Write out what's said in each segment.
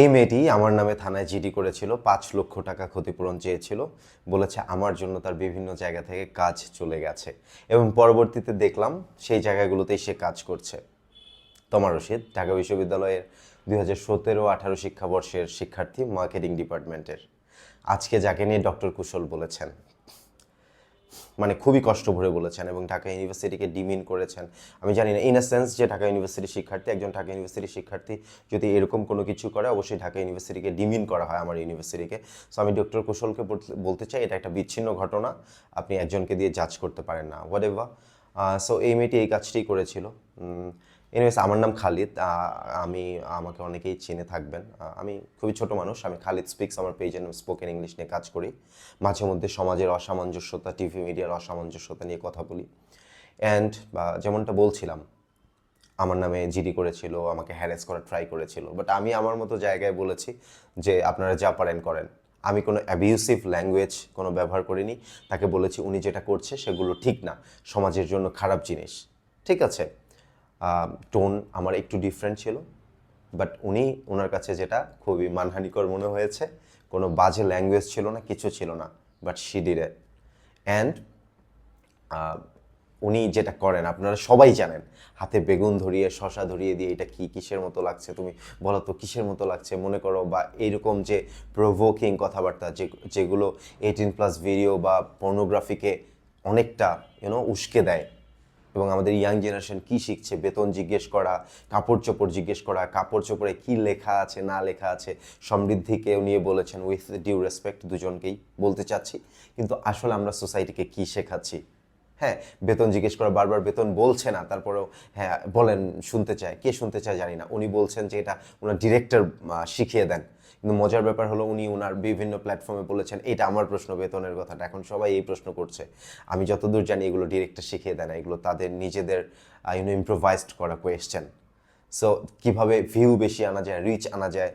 এই মেয়েটি আমার নামে থানায় জিডি করেছিল, পাঁচ লক্ষ টাকা ক্ষতিপূরণ চেয়েছিল, বলেছে আমার জন্য তার বিভিন্ন জায়গা থেকে কাজ চলে গেছে এবং পরবর্তীতে দেখলাম সেই জায়গাগুলোতেই সে কাজ করছে। তোমার রশিদ, ঢাকা বিশ্ববিদ্যালয়ের দুই হাজার সতেরো আঠারো শিক্ষাবর্ষের শিক্ষার্থী, মার্কেটিং ডিপার্টমেন্টের। আজকে যাকে নিয়ে ডক্টর কুশল বলেছেন মানে খুবই কষ্ট ভরে বলেছেন এবং ঢাকা ইউনিভার্সিটিকে ডিমিন করেছেন। আমি জানি না ইন সেন্স যে ঢাকা ইউনিভার্সিটির শিক্ষার্থী, একজন ঢাকা ইউনিভার্সিটির শিক্ষার্থী যদি এরকম কোনো কিছু করে, অবশ্যই ঢাকা ইউনিভার্সিটিকে ডিমিন করা হয় আমার ইউনিভার্সিটিকে। সো আমি ডক্টর কুশলকে বলতে- বলতে চাই, এটা একটা বিচ্ছিন্ন ঘটনা, আপনি একজনকে দিয়ে জাজ করতে পারেন না হোয়াট এভার সো এই মেয়েটি এই কাজটি করেছিল। এনিওয়েস আমার নাম খালিদ। আমি, আমাকে অনেকেই চিনে থাকবেন। আমি খুবই ছোট মানুষ। আমি খালিদ স্পিক্স আমার পেজে স্পোকেন ইংলিশ নিয়ে কাজ করি। মাঝে মধ্যে সমাজের অসামঞ্জস্যতা টিভি মিডিয়ার অসামঞ্জস্যতা নিয়ে কথা বলি। অ্যান্ড বা, যেমনটা বলছিলাম, আমার নামে জিডি করেছিল, আমাকে হ্যারেস করার ট্রাই করেছিল। বাট আমি আমার মতো জায়গায় বলেছি যে, আপনারা যা পারেন, করেন। আমি কোনো অ্যাবিউসিভ ল্যাঙ্গুয়েজ কোনো ব্যবহার করিনি। তাকে বলেছি, উনি যেটা করছে, সেগুলো ঠিক না। সমাজের জন্য খারাপ জিনিস। ঠিক আছে? টোন আমার একটু ডিফারেন্ট ছিল বাট উনি ওনার কাছে যেটা খুবই মানহানিকর মনে হয়েছে, কোনো বাজে ল্যাঙ্গুয়েজ ছিল না, কিছু ছিল না বাট শি অ্যান্ড উনি যেটা করেন, আপনারা সবাই জানেন, হাতে বেগুন ধরিয়ে, শশা ধরিয়ে দিয়ে এটা কি কিসের মতো লাগছে তুমি, বলো তো কিসের মতো লাগছে, মনে করো, বা এইরকম যে প্রভোকিং কথাবার্তা, যে, যেগুলো এইটিন প্লাস ভিডিও বা পর্নোগ্রাফিকে অনেকটা ইউনো উস্কে দেয় এবং আমাদের ইয়াং জেনারেশন কি শিখছে? বেতন জিজ্ঞেস করা কাপড় চোপড় জিজ্ঞেস করা কাপড় চোপড়ে কি লেখা আছে, না লেখা আছে সমৃদ্ধিকেও নিয়ে বলেছেন উইথ ডিউ রেসপেক্ট দুজনকেই বলতে চাচ্ছি। কিন্তু আসলে আমরা সোসাইটিকে কি শেখাচ্ছি? হ্যাঁ বেতন জিজ্ঞেস করা, বারবার বেতন বলছে না, তারপরেও হ্যাঁ বলেন, শুনতে চায়, কে শুনতে চায় জানি না। উনি বলছেন যে এটা ওনার ডিরেক্টর শিখিয়ে দেন। কিন্তু মজার ব্যাপার হলো উনি ওনার বিভিন্ন প্ল্যাটফর্মে বলেছেন এটা আমার প্রশ্ন বেতনের কথাটা। এখন সবাই এই প্রশ্ন করছে। আমি যতদূর জানি এগুলো ডিরেক্টর শিখিয়ে দেয় না, এগুলো তাদের নিজেদের ইউনো ইম্প্রোভাইজড করা কোয়েশ্চেন সো কীভাবে ভিউ বেশি আনা যায় রিচ আনা যায়?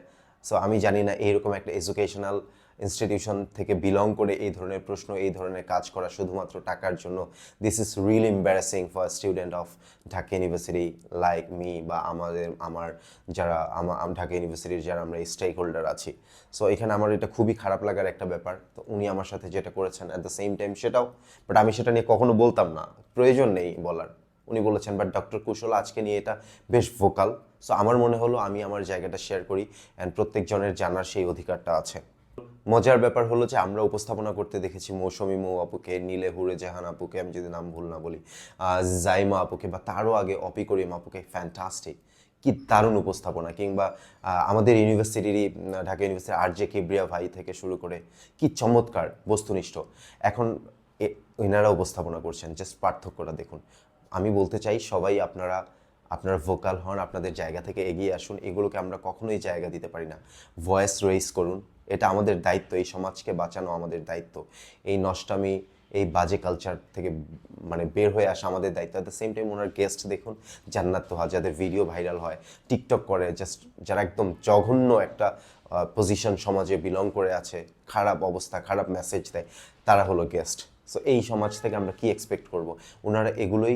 সো আমি জানি না এইরকম একটা এডুকেশনাল ইনস্টিটিউশন থেকে বিলং করে এই ধরনের প্রশ্ন, এই ধরনের কাজ করা শুধুমাত্র টাকার জন্য this is really embarrassing for student of Dhaka university like me বা আমাদের, আমার যারা, আমা- আম- ঢাকা ইউনিভার্সিটির যারা আমরা স্টেক হোল্ডার আছি। সো এখানে আমার এটা খুবই খারাপ লাগার একটা ব্যাপার। তো উনি আমার সাথে যেটা করেছেন অ্যাট দ্য সেম টাইম সেটাও বাট আমি সেটা নিয়ে কখনো বলতাম না। প্রয়োজন নেই বলার। উনি বলেছেন বাট ডক্টর কুশল আজকে নিয়ে এটা বেশ ভোকাল সো আমার মনে হলো আমি আমার জায়গাটা শেয়ার করি অ্যান্ড প্রত্যেকজনের জানার সেই অধিকারটা আছে। মজার ব্যাপার হলো যে আমরা উপস্থাপনা করতে দেখেছি মৌসুমী মৌ আপুকে, নীলে হুরে জাহান আপুকে, আমি যদি নাম ভুল না বলি জাইমা আপুকে বা তারও আগে অপি করিম আপুকে ফ্যান্টাস্টিক কি দারুণ উপস্থাপনা। কিংবা আমাদের ইউনিভার্সিটিরই Dhaka university R J Kibria ভাই থেকে শুরু করে কি চমৎকার বস্তুনিষ্ঠ। এখন এনারা উপস্থাপনা করছেন জাস্ট পার্থক্যটা দেখুন। আমি বলতে চাই সবাই আপনারা আপনারা ভোকাল হন আপনাদের জায়গা থেকে এগিয়ে আসুন, এগুলোকে আমরা কখনোই জায়গা দিতে পারি না। ভয়েস রেইজ করুন, এটা আমাদের দায়িত্ব, এই সমাজকে বাঁচানো আমাদের দায়িত্ব। এই নষ্টামি, এই বাজে কালচার থেকে মানে বের হয়ে আসা আমাদের দায়িত্ব। অ্যাট দ্য সেম টাইম ওনার গেস্ট দেখুন, জান্নাত তোহা, যাদের ভিডিও ভাইরাল হয় টিকটক করে জাস্ট যারা একদম জঘন্য একটা পজিশন সমাজে বিলং করে আছে, খারাপ অবস্থা, খারাপ মেসেজ দেয়, তারা হলো গেস্ট সো এই সমাজ থেকে আমরা কি এক্সপেক্ট করব? ওনারা এগুলোই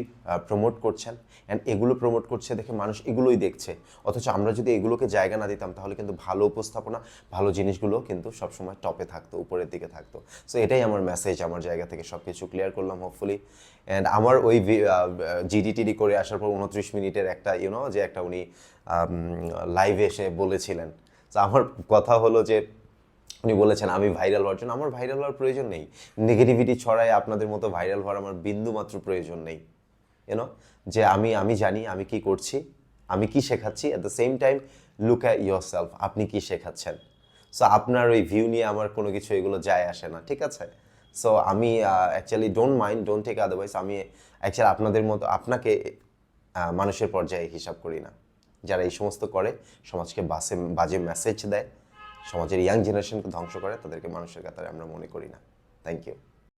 প্রমোট করছেন অ্যান্ড এগুলো প্রমোট করছে দেখে মানুষ এগুলোই দেখছে। অথচ আমরা যদি এগুলোকে জায়গা না দিতাম তাহলে কিন্তু ভালো উপস্থাপনা, ভালো জিনিসগুলো কিন্তু সবসময় টপে থাকতো, উপরের দিকে থাকতো। সো এটাই আমার মেসেজ আমার জায়গা থেকে সব কিছু ক্লিয়ার করলাম হোপফুলি অ্যান্ড আমার ওই জিডিটিডি করে আসার পর উনত্রিশ মিনিটের একটা ইউনো যে একটা উনি লাইভে এসে বলেছিলেন। তো আমার কথা হলো যে উনি বলেছেন, আমি ভাইরাল হওয়ার জন্য আমার ভাইরাল হওয়ার প্রয়োজন নেই। নেগেটিভিটি ছড়ায় আপনাদের মতো ভাইরাল হওয়ার আমার বিন্দু মাত্র প্রয়োজন নেই। ইউনো যে আমি আমি জানি, আমি কি করছি, আমি কি শেখাচ্ছি at the same time look at yourself আপনি কি শেখাচ্ছেন? সো আপনার ওই ভিউ নিয়ে আমার কোনো কিছু এগুলো যায় আসে না, ঠিক আছে? সো আমি actually don't mind don't take otherwise আমি অ্যাকচুয়ালি আপনাদের মতো, আপনাকে মানুষের পর্যায়ে হিসাব করি না। যারা এই সমস্ত করে, সমাজকে বাসে, বাজে মেসেজ দেয় সমাজের ইয়াং জেনারেশনকে ধ্বংস করে তাদেরকে মানুষের কাতারে আমরা মনে করি না। Thank you